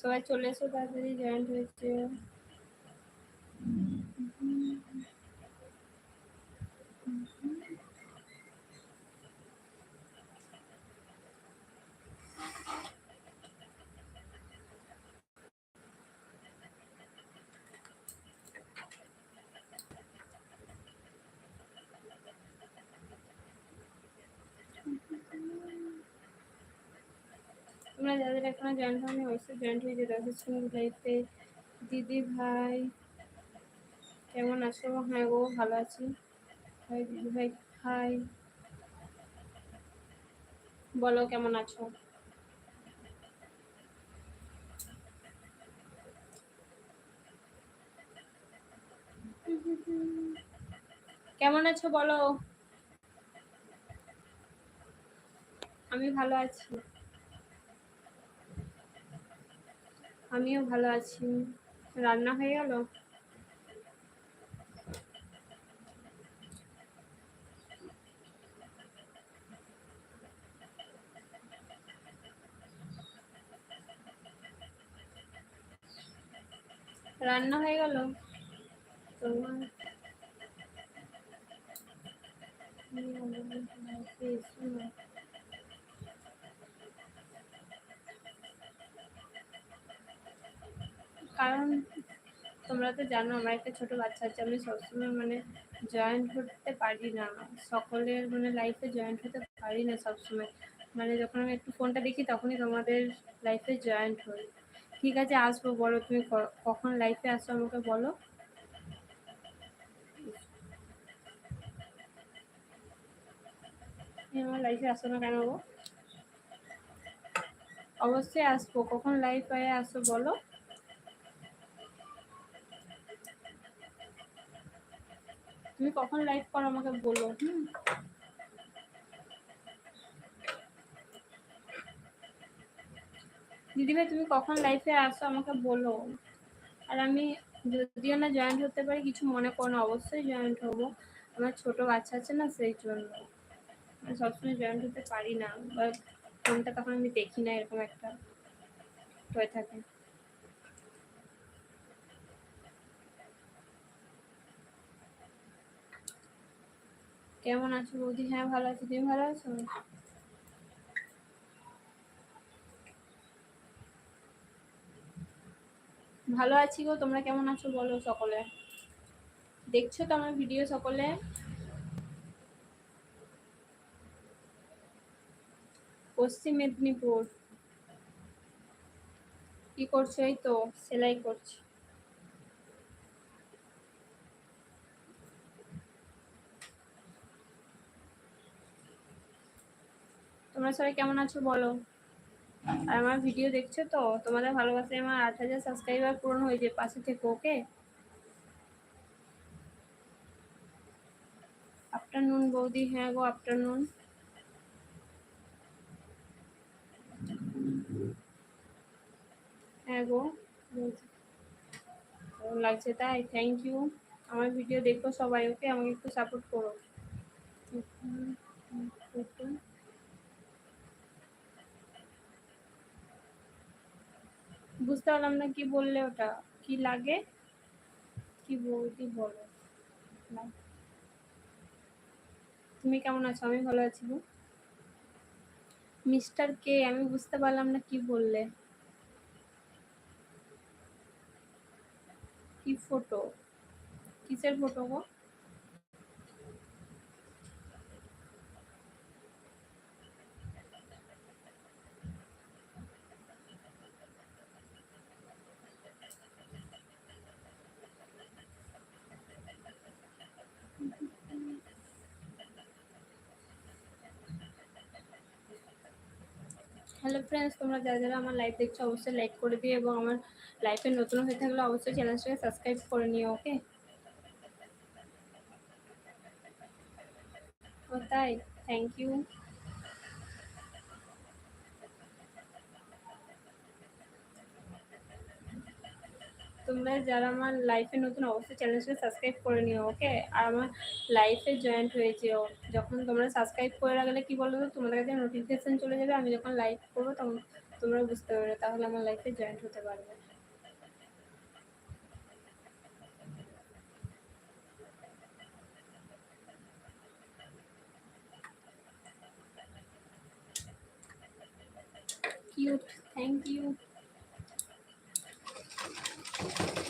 সবাই চলে এসো তাড়াতাড়ি জয়েন্ট হয়েছে তোমরা যাদের এখনও জয়েন্ট হয়নি, অবশ্যই জয়েন্ট হয়ে যেতে সঙ্গে লাইফে দিদি ভাই, কেমন আছো? হ্যাঁ গো, ভালো আছি। ভাই, দিদি ভাই হাই বলো, কেমন আছো? কেমন আছো বলো? আমি ভালো আছি। আমিও ভালো আছি। রান্না হয়ে গেল? রান্না হয়ে গেল? তোমার কারণ তোমরা তো জানো, আমার একটা ছোট বাচ্চা আছে, আমি সবসময় মানে জয়েন্ট হতে পারি না। সকলের মানে লাইফে জয়েন্ট হতে পারি না সবসময়। মানে যখন আমি একটু ফোনটা দেখি, তখনই তোমাদের লাইফে জয়েন্ট হই। ঠিক আছে, আসব, বলো, তুমি কখন লাইফে আসো আমাকে বলো। আমার লাইফে আসো না কেন অবশ্যই আসব। কখন লাইফ আসো বলো। তুমি কখন লাইভ করো আমাকে বলো, হুম? দিদিভাই তুমি কখন লাইফে আসো আমাকে বলো। আর আমি যদিও না জয়েন্ট হতে পারি, কিছু মনে করো না, অবশ্যই জয়েন্ট হব। আমার ছোট বাচ্চা আছে না, সেই জন্য। আমি সবসময় জয়েন্ট হতে পারি না, বা ফোনটা তখন আমি দেখি না, এরকম একটা হয়ে থাকে। কেমন আছো বৌদি? হ্যাঁ ভালো আছি। তুমি ভালো আছো? ভালো আছি গো। তোমরা কেমন আছো বলো সকলে? দেখছ তো আমার ভিডিও সকলে? পশ্চিম মেদিনীপুর। কি করছ? এই তো, সেলাই করছি। তোমরা সবাই কেমন আছো বলো? আর আমার ভিডিও দেখছ তো? তোমাদের ভালোবাসায় আমার আট হাজার সাবস্ক্রাইবার পূরণ হয়ে যায় পাশে থেকে ওকে আফটারনুন বৌদি হ্যাঁ গো আফটারনুন হ্যাঁ গো লাগছে তাই থ্যাংক ইউ আমার ভিডিও দেখো সবাই ওকে আমাকে একটু সাপোর্ট করো। বুঝতে পারলাম না কি বললে ওটা। কি লাগে? কি বলতে বলো? তুমি কেমন আছো? আমি ভালো আছি মিস্টার কে আমি বুঝতে পারলাম না কি বললে। কি ফটো কিসের ফটো গো হ্যালো ফ্রেন্ডস তোমরা যারা যারা আমার লাইভ দেখছ, অবশ্যই লাইক করে দিও এবং আমার লাইফে নতুন হয়ে থাকলে অবশ্যই চ্যানেলটাকে সাবস্ক্রাইব করে নিও ওকে ও তাই থ্যাংক ইউ তোমরা যারা আমার লাইফে নতুন, অবশ্যই চ্যানেলটাকে সাবস্ক্রাইব করে নিও ওকে আর আমার লাইফে জয়েন্ট হয়েছে যখন তোমরা সাবস্ক্রাইব করে রাখলে কি বলো তোমাদের কাছে নোটিফিকেশন চলে যাবে, আমি যখন লাইভ করব তখন তোমরা বুঝতে পারবে, তাহলে আমার লাইফে জয়েন্ট হতে পারবে। Cute thank you Thank you.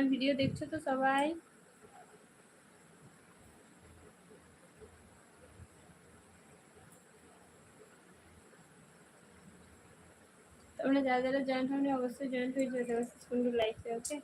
আমার ভিডিও দেখছ তো সবাই? তোমরা যারা যারা জয়েন্ট হয়নি অবশ্যই জয়েন্ট হয়ে যেতে সুন্দর লাইফে ওকে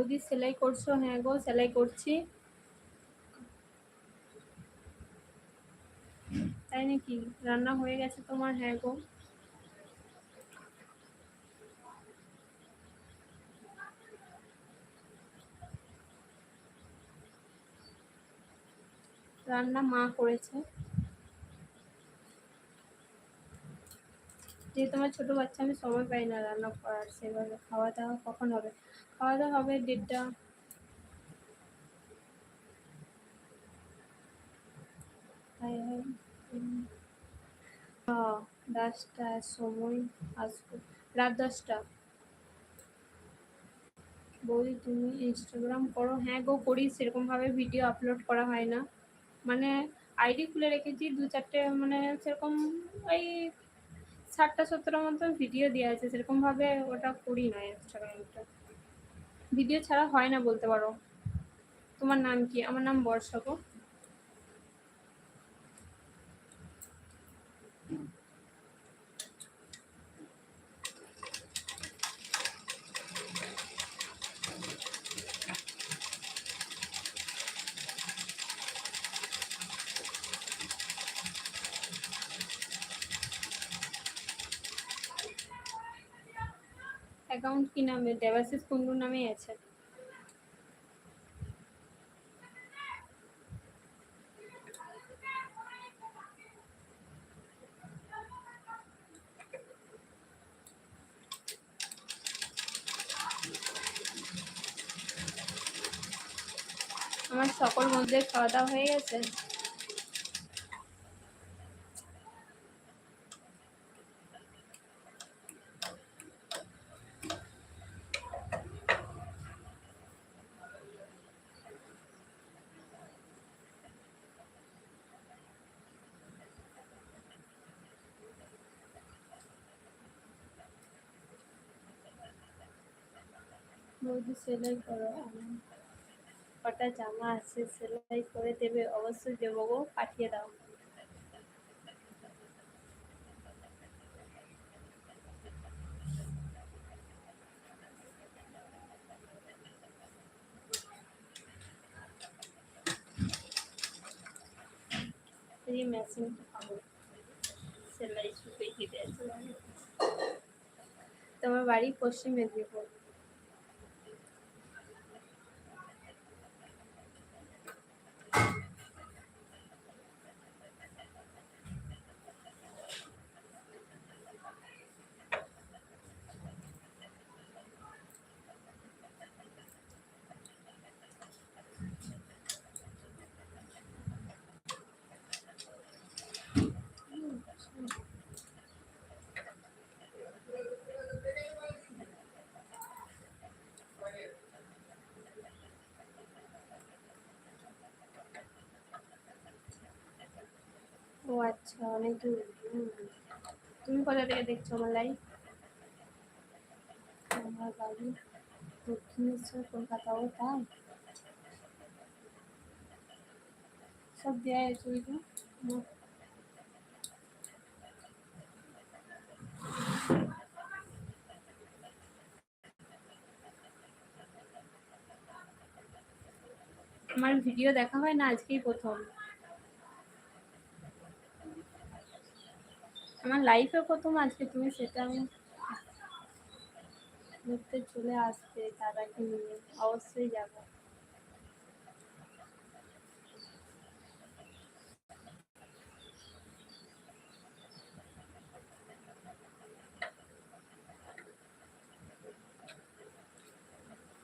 বৌদি সেলাই করছ? হ্যাঁ গো, সেলাই করছি। তাই নাকি? রান্না হয়ে গেছে তোমার? হ্যাঁ গো। রান্না মা করেছে। যেহেতু আমার ছোটো বাচ্চা, আমি সময় পাই না রান্না করার, সেভাবে খাওয়া দাওয়া কখন হবে? খাওয়া দাওয়া হবে দেড়টা। দশটার সময় আসব। রাত দশটা। বৌদি, তুমি ইনস্টাগ্রাম করো। হ্যাঁ গো, করি, সেরকমভাবে ভিডিও আপলোড করা হয় না। মানে আইডি খুলে রেখেছি দু চারটে মানে সেরকম ওই ষাটটা সত্তর মতো ভিডিও দেওয়া আছে সেরকমভাবে ওটা করি না ইনস্টাগ্রামটা ভিডিও ছাড়া হয় না বলতে পারো। তোমার নাম কি? আমার নাম বর্ষা গো। অ্যাকাউন্ট কি নামে? দেবাশিস কুন্ডু নামেই আছে? আমার সকল বন্ধুদের খাওয়া দাওয়া হয়ে গেছে? বৌদি সেলাই করো কটা জামা আছে সেলাই করে দেবে, অবশ্যই দেবো গো, পাঠিয়ে দাও। এই মেশিনটা পাবো। সেলাই শুকে হিটে তোমার বাড়ি পশ্চিম মেদিনীপুর। অনেক দূর। তুমি কোথা থেকে দেখছ আমার লাইভ আমার বাড়ি দক্ষিণেশ্বর কলকাতাও তাই? সব দেয়া আছে ওইগুলো আমার ভিডিও দেখা হয় না আজকেই প্রথম। আমার লাইফে প্রথম আজকে, তুমি সেটা আমি ঘুরতে চলে আসতে দাদাকে নিয়ে, অবশ্যই যাব।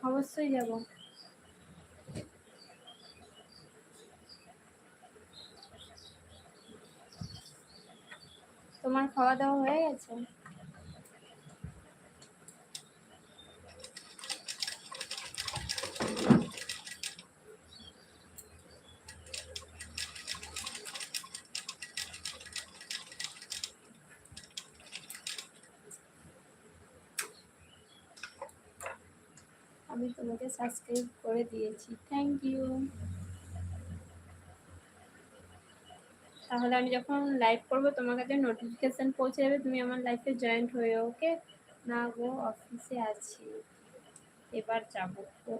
অবশ্যই যাব। তোমার খাওয়া দাওয়া হয়ে গেছে? আমি তোমাকে সাবস্ক্রাইব করে দিয়েছি। থ্যাংক ইউ তাহলে আমি যখন লাইভ করব, তোমার কাছে নোটিফিকেশান পৌঁছে যাবে, তুমি আমার লাইফে জয়েন্ট হয়ে ওকে না গো অফিসে আছি। এবার যাব। ও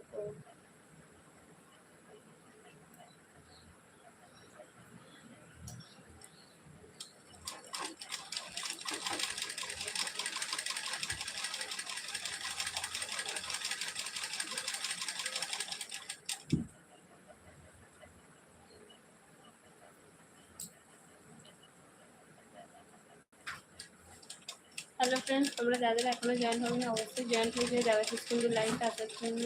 হ্যালো তোমরা যাদের এখনও জয়েন হয়নি, অবশ্যই জয়েন হয়ে যাবে ঠিক সুন্দর লাইন তাদের জন্য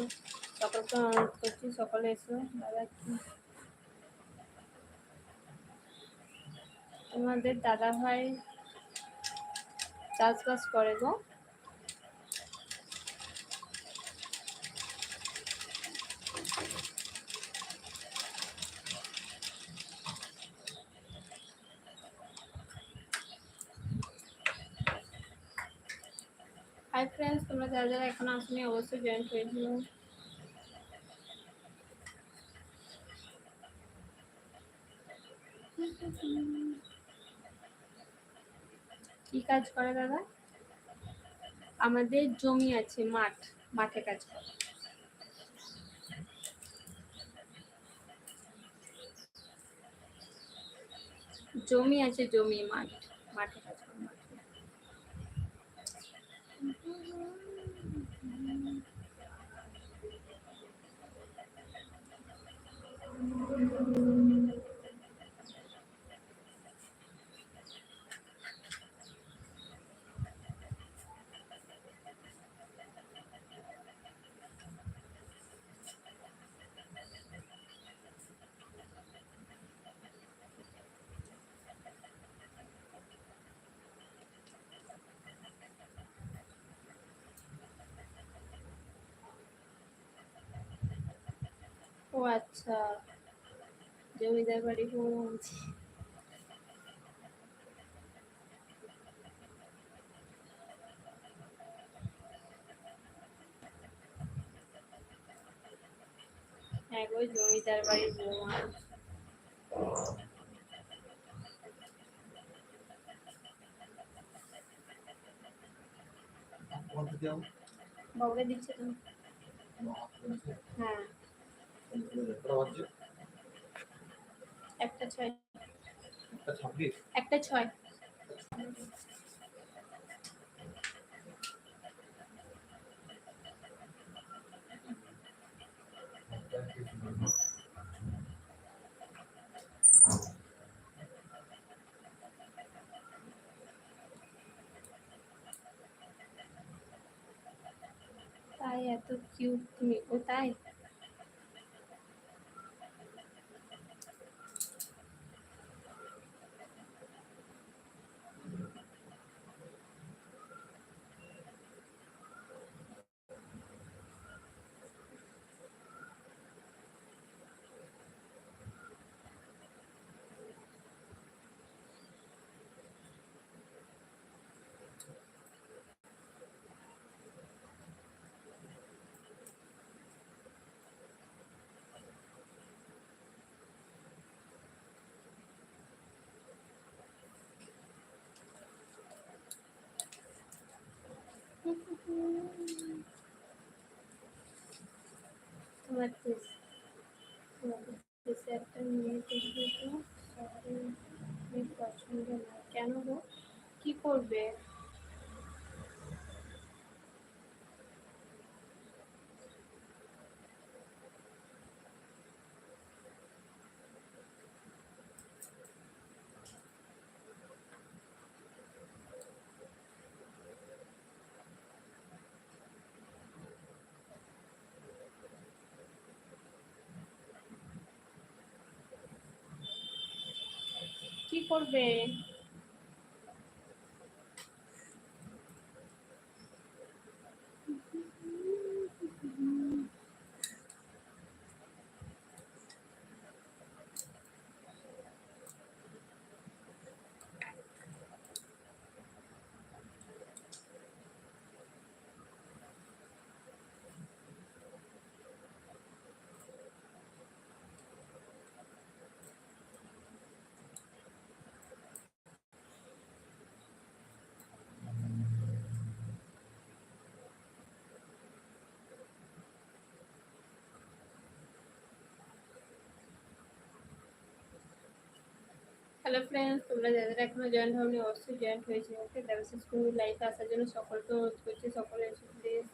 সকলকে অনুরোধ করছি। সকলে এসো দাদা আমাদের তোমাদের দাদা ভাই চাষবাস করে গো। হাই ফ্রেন্ডস তোমরা যারা যারা এখনও আসনি, অবশ্যই জয়েন হয়ে দিও কি কাজ করে দাদা? আমাদের জমি আছে, মাঠ, মাঠে কাজ করে। জমি আছে, জমি, মাঠ, মাঠে কাজ ও আচ্ছা। জমিদার বাড়ি পৌঁছে। হ্যাঁ গো জমিদার বাড়ির বৌমা বাবুকে দিচ্ছে তো। হ্যাঁ। একটা ছয়। একটা ছয়। তাই এত কিউট তুমি। ও তাই? কেন গো কি করবে কি করবে হ্যালো ফ্রেন্ডস তোমরা যাদের এখনও জয়েন্ট হওনি, অবশ্যই জয়েন্ট হয়েছে ওকে দেবাশিস কুমির লাইফে আসার জন্য সকলকে অনুরোধ করছি, সকলে এসে প্লিজ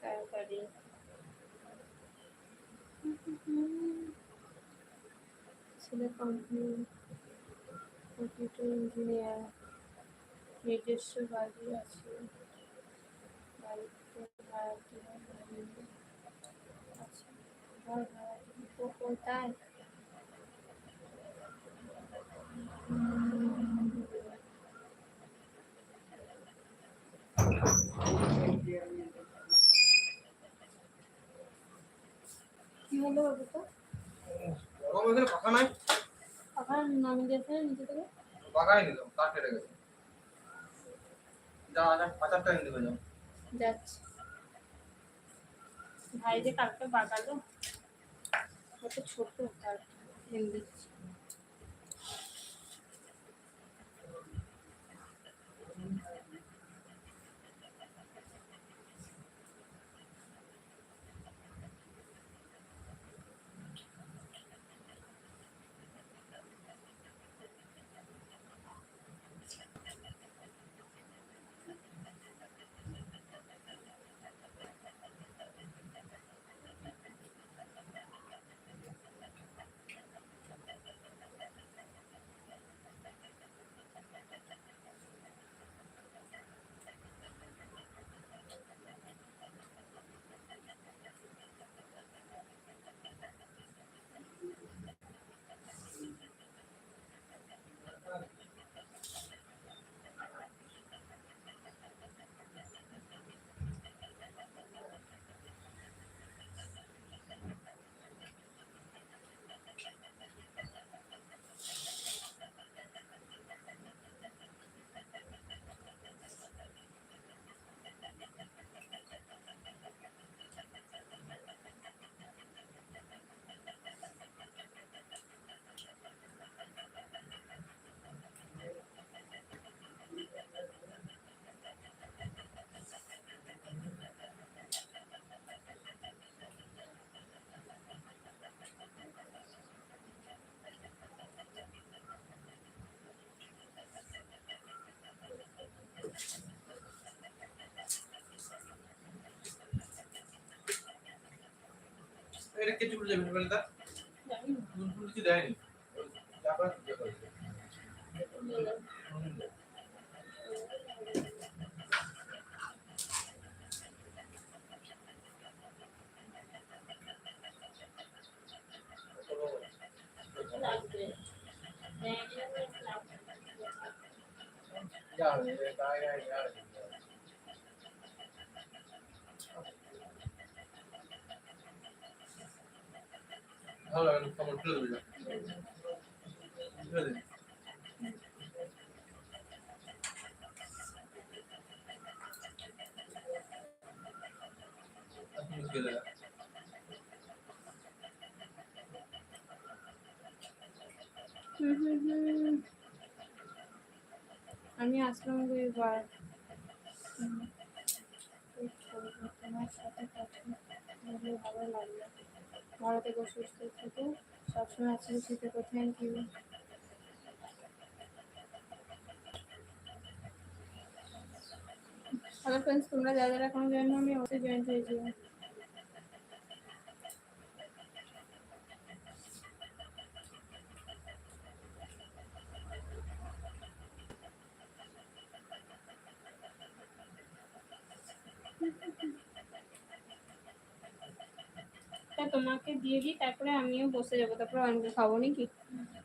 তাড়াতাড়ি ছেলে কম্পিউটার ইঞ্জিনিয়ার নিজস্ব বাড়ি আছে। বাড়িতে ভাড়া দেওয়া হয়নি। আচ্ছা ঘর ভাড়া ও কোথায়? কি হলো বাবুটা ওরকম এখানে পাখা নাই? আবার নামিয়ে দিয়েছে নিচে থেকে? পাখাই নিলাম তার কেটে গেছে। যা যা হাজার টাকা নিতে যাও। যাচ্ছে। ভাই যে কালকে বাগালো কত ছোট তার এনে দিচ্ছি। এটা কিছু বলে যাবে বলে দা জানি না ফুল ফুল কিছু দেয়নি তারপর কি করবে লাগবে যা ভালো লাগে না কামড় ফেলে আমি আসলাম দুইবার তোমার সাথে কথা ভালো লাগল। ভালো থেকো সুস্থ থেকো সবসময় খেতে থেকো থ্যাংক ইউ হ্যালো ফ্রেন্ডস তোমরা যারা যারা এখনও জয়েন আমি অবশ্যই জয়েন হয়ে তোমাকে দিয়ে দিই, তারপরে আমিও বসে যাব। তারপরে অয়নকে খাব নাকি?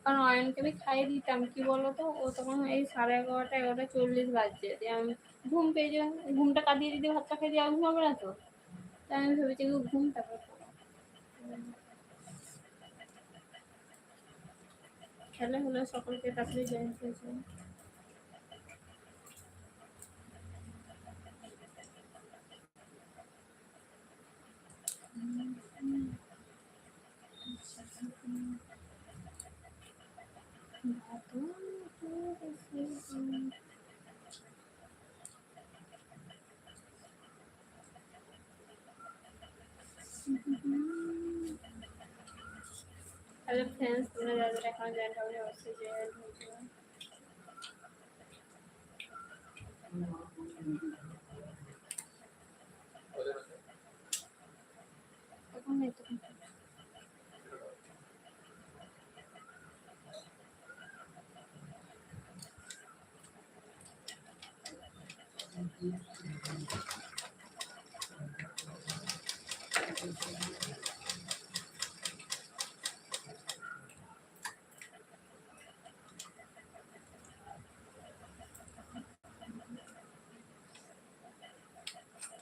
কারণ অয়নকে আমি খাইয়ে দিতাম, কি বলো তো ও তখন এই সাড়ে এগারোটা এগারোটা চল্লিশ বাজছে। দিয়ে আমি ঘুম পেয়ে যাই ঘুমটা কাটিয়ে দিতে ভাতটা খেয়ে দিয়ে আর ঘুমাবে না তো? তাই আমি ভেবেছি ঘুম তারপর। খেলে হলে সকলকে তাড়াতাড়ি জয়েন হয়েছে হ্যালো ফ্রেন্ডস তোমরা যারা যারা এখন জয়েন হবে অবশ্যই জয়েন হয়ে যাও ওদের আছে? এখন নেই তখন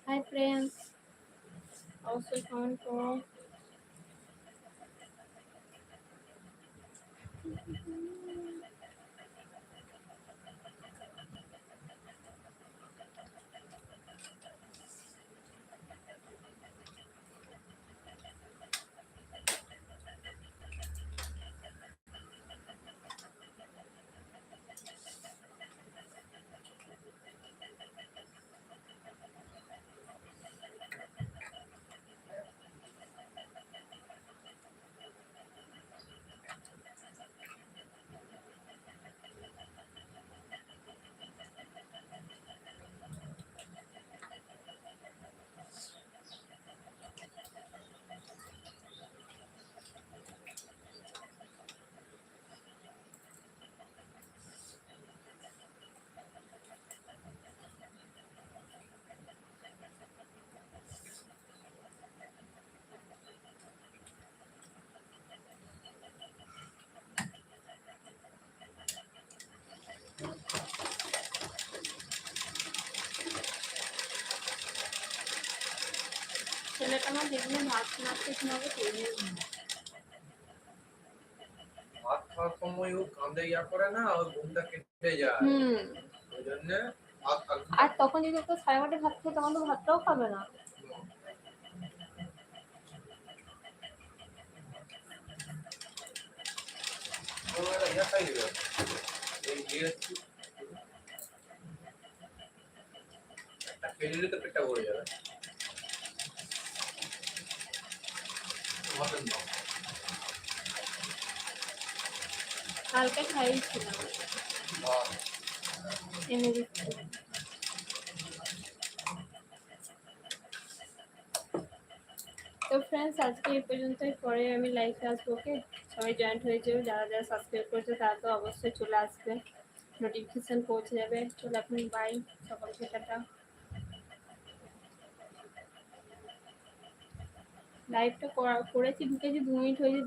হাই ফ্রেন্ডস অবশ্যই কমেন্ট করো আমার দেখলে ভাত নাচতে শোনাবে তৈরি ভাত খাওয়ার সময় ও কাঁদে ইয়া করে না ওর ঘুমটা কেটে যায় হুম ওই জন্য আর তখন যদি ওকে সাড়ে বারোটা ভাত খেয়ে, তখন তো ভাতটাও খাবে না। খাই একটা খেলে তো পেটটা ভরে যাবে মটন দাও কালকে দিচ্ছি। তো ফ্রেন্ডস আজকে এই পর্যন্তই। পরে আমি লাইভে আসব ওকে সবাই জয়েন্ট হয়ে যাবে যারা যারা সাবস্ক্রাইব করেছে, তারা তো অবশ্যই চলে আসবে। নোটিফিকেশন পৌঁছে যাবে। চলে এখন বাই সকলকে টাটা। লাইভটা করা করেছি ঢুকেছি দু মিনিট হয়েছে